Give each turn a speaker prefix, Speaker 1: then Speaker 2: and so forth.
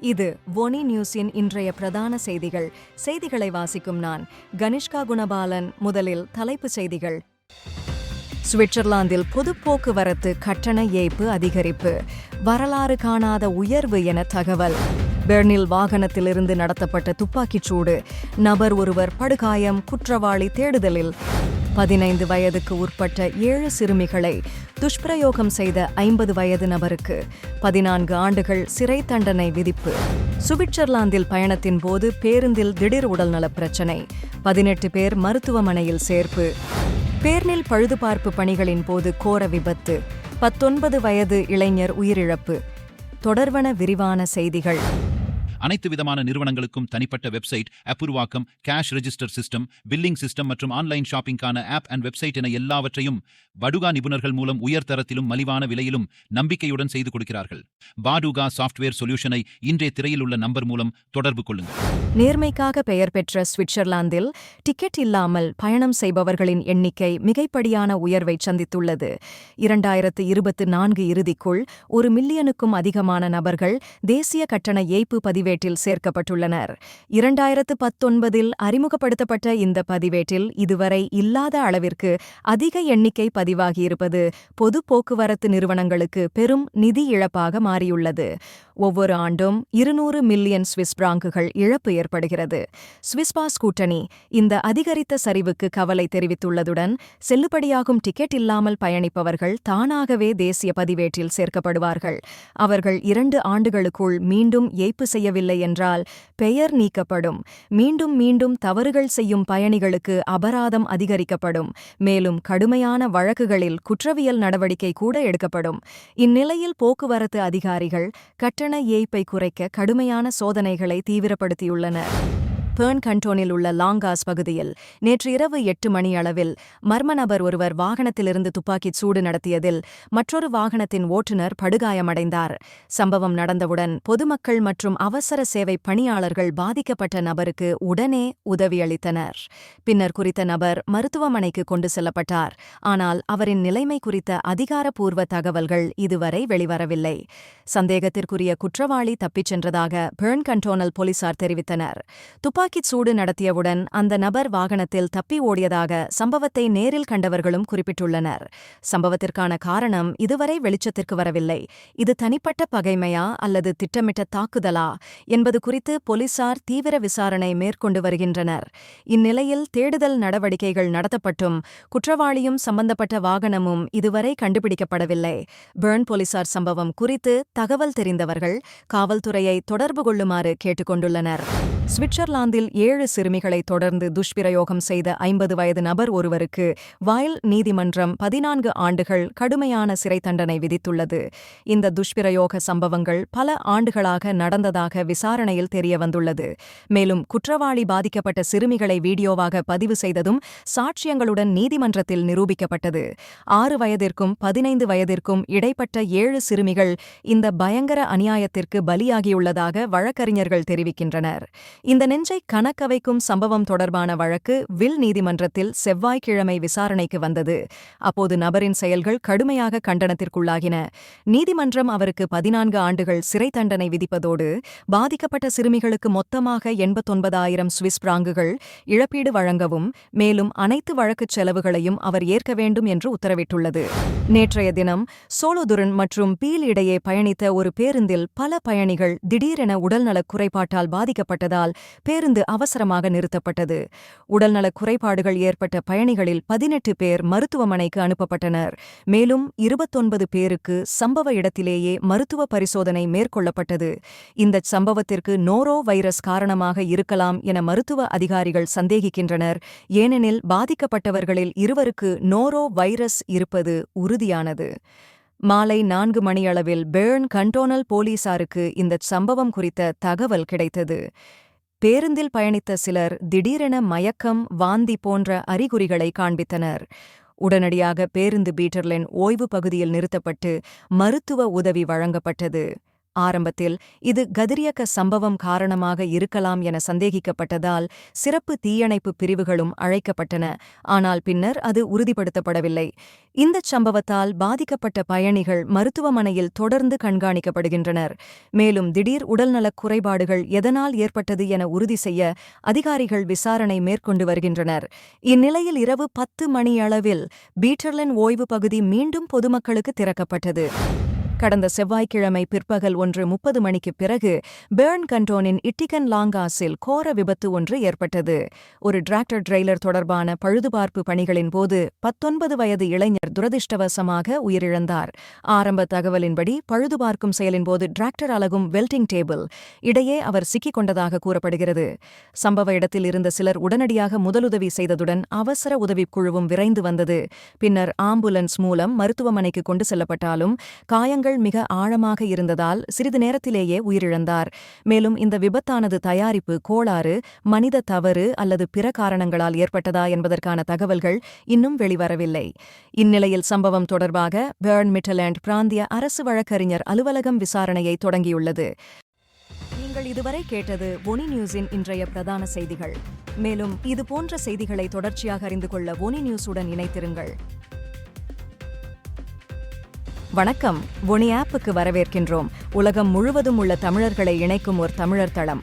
Speaker 1: இது ஒனி நியூஸின் இன்றைய பிரதான செய்திகள். செய்திகளை வாசிக்கும் நான் கனிஷ்கா குணபாலன். முதலில் தலைப்பு செய்திகள். சுவிட்சர்லாந்தில் பொது போக்குவரத்து கட்டண ஏய்ப்பு அதிகரிப்பு. வரலாறு காணாத உயர்வு என தகவல். பெர்னில் வாகனத்திலிருந்து நடத்தப்பட்ட துப்பாக்கிச் சூடு. நபர் ஒருவர் படுகாயம் குற்றவாளி தேடுதலில். பதினைந்து வயதுக்கு உட்பட்ட ஏழு சிறுமிகளை துஷ்பிரயோகம் செய்த ஐம்பது வயது நபருக்கு பதினான்கு ஆண்டுகள் சிறை தண்டனை விதிப்பு. சுவிட்சர்லாந்தில் பயணத்தின் போது பேருந்தில் திடீர் உடல்நலப் பிரச்சினை. பதினெட்டு பேர் மருத்துவமனையில் சேர்ப்பு. பேர்னில் பழுதுபார்ப்பு பணிகளின் போது கோர விபத்து. பத்தொன்பது வயது இளைஞர் உயிரிழப்பு. தொடர்வன விரிவான செய்திகள்.
Speaker 2: அனைத்து விதமான நிறுவனங்களுக்கும் தனிப்பட்ட வெப்சைட் ஆப் உருவாக்கம் cash register system billing system மற்றும் ஆன்லைன் ஷாப்பிங்கான ஆப் அண்ட் வெப்சைட் என எல்லாவற்றையும் படுகா நிபுணர்கள் மூலம் உயர்தரத்திலும் மலிவான விலையிலும் நம்பிக்கையுடன் செய்து கொடுக்கிறார்கள். பாடுகா சாஃப்ட்வேர் சொல்யூஷனை இன்றைய திரையில் உள்ள நம்பர் மூலம் தொடர்பு கொள்ளுங்கள்.
Speaker 1: நேர்மைக்காக பெயர் பெற்ற சுவிட்சர்லாந்தில் டிக்கெட் இல்லாமல் பயணம் செய்பவர்களின் எண்ணிக்கை மிகைப்படியான உயர்வை சந்தித்துள்ளது. இரண்டாயிரத்து இருபத்து நான்கு இறுதிக்குள் ஒரு மில்லியனுக்கும் அதிகமான நபர்கள் தேசிய கட்டண ஏய்ப்பு பதிவேட்டில் சேர்க்கப்பட்டுள்ளனர். இரண்டாயிரத்து பத்தொன்பதில் அறிமுகப்படுத்தப்பட்ட இந்த பதிவேட்டில் இதுவரை இல்லாத அளவிற்கு அதிக எண்ணிக்கை பதிவாகியிருப்பது பொது போக்குவரத்து நிறுவனங்களுக்கு பெரும் நிதி இழப்பாக மாறியுள்ளது. ஒவ்வொரு ஆண்டும் இருநூறு மில்லியன் சுவிஸ் பிராங்குகள் இழப்பு ஏற்படுகிறது. சுவிஸ்பாஸ் கூட்டணி இந்த அதிகரித்த சரிவுக்கு கவலை தெரிவித்துள்ளதுடன் செல்லுபடியாகும் டிக்கெட் இல்லாமல் பயணிப்பவர்கள் தானாகவே தேசிய பதிவேட்டில் சேர்க்கப்படுவார்கள். அவர்கள் இரண்டு ஆண்டுகளுக்குள் மீண்டும் ஏய்ப்பு செய்யவில்லை என்றால் பெயர் நீக்கப்படும். மீண்டும் மீண்டும் தவறுகள் செய்யும் பயணிகளுக்கு அபராதம் அதிகரிக்கப்படும். மேலும் கடுமையான வழக்குகளில் குற்றவியல் நடவடிக்கை கூட எடுக்கப்படும். இந்நிலையில் போக்குவரத்து அதிகாரிகள் கட்டண ஏய்ப்பை குறைக்க கடுமையான சோதனைகளை தீவிரப்படுத்தியுள்ளனர். பேர்ன் கண்டோனில் உள்ள லாங்காஸ் பகுதியில் நேற்று இரவு எட்டு மணி அளவில் மர்ம நபர் ஒருவர் வாகனத்திலிருந்து துப்பாக்கிச் சூடு நடத்தியதில் மற்றொரு வாகனத்தின் ஓட்டுநர் படுகாயமடைந்தார். சம்பவம் நடந்தவுடன் பொதுமக்கள் மற்றும் அவசர சேவை பணியாளர்கள் பாதிக்கப்பட்ட நபருக்கு உடனே உதவியளித்தனர் பின்னர் குறித்த நபர் மருத்துவமனைக்கு கொண்டு செல்லப்பட்டார். ஆனால் அவரின் நிலைமை குறித்த அதிகாரப்பூர்வ தகவல்கள் இதுவரை வெளிவரவில்லை. சந்தேகத்திற்குரிய குற்றவாளி தப்பிச் சென்றதாக பேர்ன் கண்டோனல் போலீசார் தெரிவித்தனர். துப்பாக்கிச் சூடு நடத்தியவுடன் அந்த நபர் வாகனத்தில் தப்பி ஓடியதாக சம்பவத்தை நேரில் கண்டவர்களும் குறிப்பிட்டுள்ளனர். சம்பவத்திற்கான காரணம் இதுவரை வெளிச்சத்திற்கு வரவில்லை. இது தனிப்பட்ட பகைமையா அல்லது திட்டமிட்ட தாக்குதலா என்பது குறித்து போலீசார் தீவிர விசாரணை மேற்கொண்டு வருகின்றனர். இந்நிலையில் தேடுதல் நடவடிக்கைகள் நடத்தப்பட்டும் குற்றவாளியும் சம்பந்தப்பட்ட வாகனமும் இதுவரை கண்டுபிடிக்கப்படவில்லை. பெர்ன் போலீசார் சம்பவம் குறித்து தகவல் தெரிந்தவர்கள் காவல்துறையை தொடர்பு கொள்ளுமாறு கேட்டுக்கொண்டுள்ளனர். சுவிட்சர்லாந்தில் ஏழு சிறுமிகளை தொடர்ந்து துஷ்பிரயோகம் செய்த ஐம்பது வயது நபர் ஒருவருக்கு வயல் நீதிமன்றம் பதினான்கு ஆண்டுகள் கடுமையான சிறை தண்டனை விதித்துள்ளது. இந்த துஷ்பிரயோக சம்பவங்கள் பல ஆண்டுகளாக நடந்ததாக விசாரணையில் தெரியவந்துள்ளது. மேலும் குற்றவாளி பாதிக்கப்பட்ட சிறுமிகளை வீடியோவாக பதிவு செய்ததும் சாட்சியங்களுடன் நீதிமன்றத்தில் நிரூபிக்கப்பட்டது. ஆறு வயதிற்கும் பதினைந்து வயதிற்கும் இடைப்பட்ட ஏழு சிறுமிகள் இந்த பயங்கர அநியாயத்திற்கு பலியாகியுள்ளதாக வழக்கறிஞர்கள் தெரிவிக்கின்றனர். இந்த நெஞ்சை கணக்கவைக்கும் சம்பவம் தொடர்பான வழக்கு வில் நீதிமன்றத்தில் செவ்வாய்க்கிழமை விசாரணைக்கு வந்தது. அப்போது நபரின் செயல்கள் கடுமையாக கண்டனத்திற்குள்ளாகின. நீதிமன்றம் அவருக்கு பதினான்கு ஆண்டுகள் சிறை தண்டனை விதிப்பதோடு பாதிக்கப்பட்ட சிறுமிகளுக்கு மொத்தமாக எண்பத்தொன்பதாயிரம் சுவிஸ் பிராங்குகள் இழப்பீடு வழங்கவும் மேலும் அனைத்து வழக்குச் செலவுகளையும் அவர் ஏற்க வேண்டும் என்று உத்தரவிட்டுள்ளது. நேற்றைய தினம் சோலோதுரன் மற்றும் பீல் இடையே பயணித்த ஒரு பேருந்தில் பல பயணிகள் திடீரென உடல்நலக் குறைபாட்டால் பாதிக்கப்பட்டதால் பேருந்து அவசரமாக நிறுத்தப்பட்டது. உடல்நலக் குறைபாடுகள் ஏற்பட்ட பயணிகளில் பதினெட்டு பேர் மருத்துவமனைக்கு அனுப்பப்பட்டனர். மேலும் இருபத்தொன்பது பேருக்கு சம்பவ இடத்திலேயே மருத்துவ பரிசோதனை மேற்கொள்ளப்பட்டது. இந்த சம்பவத்திற்கு நோரோ வைரஸ் காரணமாக இருக்கலாம் என மருத்துவ அதிகாரிகள் சந்தேகிக்கின்றனர். ஏனெனில் பாதிக்கப்பட்டவர்களில் இருவருக்கு நோரோ வைரஸ் இருப்பது உறுதியானது. மாலை நான்கு மணியளவில் பேர்ன் கண்டோனல் போலீசாருக்கு இந்த சம்பவம் குறித்த தகவல் கிடைத்தது. பேருந்தில் பயணித்த சிலர் திடீரென மயக்கம் வாந்தி போன்ற அறிகுறிகளை காண்பித்தனர். உடனடியாக பேருந்து பீட்டர்லின் ஓய்வு பகுதியில் நிறுத்தப்பட்டு மருத்துவ உதவி வழங்கப்பட்டது. ஆரம்பத்தில் இது கதிரியக்க சம்பவம் காரணமாக இருக்கலாம் என சந்தேகிக்கப்பட்டதால் சிறப்பு தீயணைப்பு பிரிவுகளும் அழைக்கப்பட்டன. ஆனால் பின்னர் அது உறுதிப்படுத்தப்படவில்லை. இந்தச் சம்பவத்தால் பாதிக்கப்பட்ட பயணிகள் மருத்துவமனையில் தொடர்ந்து கண்காணிக்கப்படுகின்றனர். மேலும் திடீர் உடல்நலக் குறைபாடுகள் எதனால் ஏற்பட்டது என உறுதி செய்ய அதிகாரிகள் விசாரணை மேற்கொண்டு வருகின்றனர். இந்நிலையில் இரவு பத்து மணியளவில் பீட்டர்லன் ஓய்வு பகுதி மீண்டும் பொதுமக்களுக்கு திறக்கப்பட்டது. கடந்த செவ்வாய்க்கிழமை பிற்பகல் ஒன்று முப்பது மணிக்கு பிறகு பேர்ன் கண்டோனின் இட்டிகன் லாங்காஸில் கோர விபத்து ஒன்று ஏற்பட்டது. ஒரு டிராக்டர் டிரெய்லர் தொடர்பான பழுதுபார்ப்பு பணிகளின் போது பத்தொன்பது வயது இளைஞர் துரதிர்ஷ்டவசமாக உயிரிழந்தார். ஆரம்ப தகவலின்படி பழுதுபார்க்கும் செயலின் போது டிராக்டர் அலகும் வெல்டிங் டேபிள் இடையே அவர் சிக்கிக் கொண்டதாக கூறப்படுகிறது. சம்பவ இடத்தில் இருந்த சிலர் உடனடியாக முதலுதவி செய்ததுடன் அவசர உதவிக் குழுவும் விரைந்து வந்தது. பின்னர் ஆம்புலன்ஸ் மூலம் மருத்துவமனைக்கு கொண்டு செல்லப்பட்டாலும் காயங்கள் மிக ஆழமாக இருந்ததால் சிறிது நேரத்திலேயே உயிரிழந்தார். மேலும் இந்த விபத்தானது தயாரிப்பு கோளாறு மனித தவறு அல்லது பிற காரணங்களால் ஏற்பட்டதா என்பதற்கான தகவல்கள் இன்னும் வெளிவரவில்லை. இந்நிலையில் சம்பவம் தொடர்பாக பேர்ன் மிட்டலேண்ட் பிராந்திய அரசு வழக்கறிஞர் அலுவலகம் விசாரணையை தொடங்கியுள்ளது. நீங்கள் இதுவரை கேட்டது ஒனி நியூஸின் இன்றைய பிரதான செய்திகள். மேலும் இதுபோன்ற செய்திகளை தொடர்ச்சியாக அறிந்து கொள்ள ஒனி நியூஸுடன் இணைத்திருங்கள் வணக்கம். ஒனி ஆப்புக்கு வரவேற்கின்றோம். உலகம் முழுவதும் உள்ள தமிழர்களை இணைக்கும் ஒரு தமிழர் தளம்.